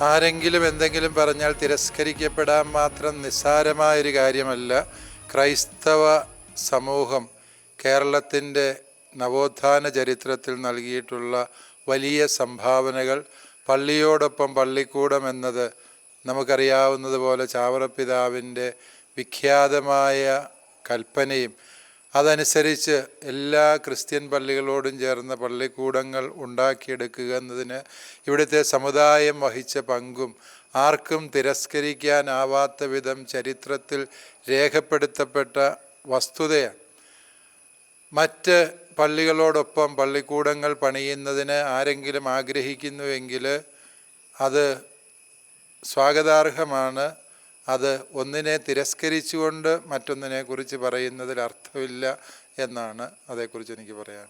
ആരെങ്കിലും എന്തെങ്കിലും പറഞ്ഞാൽ തിരസ്കരിക്കപ്പെടാൻ മാത്രം നിസ്സാരമായൊരു കാര്യമല്ല. ക്രൈസ്തവ സമൂഹം കേരളത്തിന്റെ നവോത്ഥാന ചരിത്രത്തിൽ നൽകിയിട്ടുള്ള വലിയ സംഭാവനകൾ. പള്ളിയോടൊപ്പം പള്ളിക്കൂടം എന്നത് നമുക്കറിയാവുന്നതുപോലെ ചാവറപ്പിതാവിന്റെ വിഖ്യാതമായ കൽപ്പനയും അതനുസരിച്ച് എല്ലാ ക്രിസ്ത്യൻ പള്ളികളോടും ചേർന്ന പള്ളിക്കൂടങ്ങൾ ഉണ്ടാക്കിയെടുക്കുക എന്നതിന് ഇവിടുത്തെ സമുദായം വഹിച്ച പങ്കും ആർക്കും തിരസ്കരിക്കാനാവാത്ത വിധം ചരിത്രത്തിൽ രേഖപ്പെടുത്തപ്പെട്ട വസ്തുതയാണ്. മറ്റ് പള്ളികളോടൊപ്പം പള്ളിക്കൂടങ്ങൾ പണിയുന്നതിന് ആരെങ്കിലും ആഗ്രഹിക്കുന്നുവെങ്കിൽ അത് സ്വാഗതാർഹമാണ് അത് ഒന്നിനെ തിരസ്കരിച്ചുകൊണ്ട് മറ്റൊന്നിനെ കുറിച്ച് പറയുന്നതിൽ അർത്ഥമില്ല എന്നാണ് അതേക്കുറിച്ച് എനിക്ക് പറയാൻ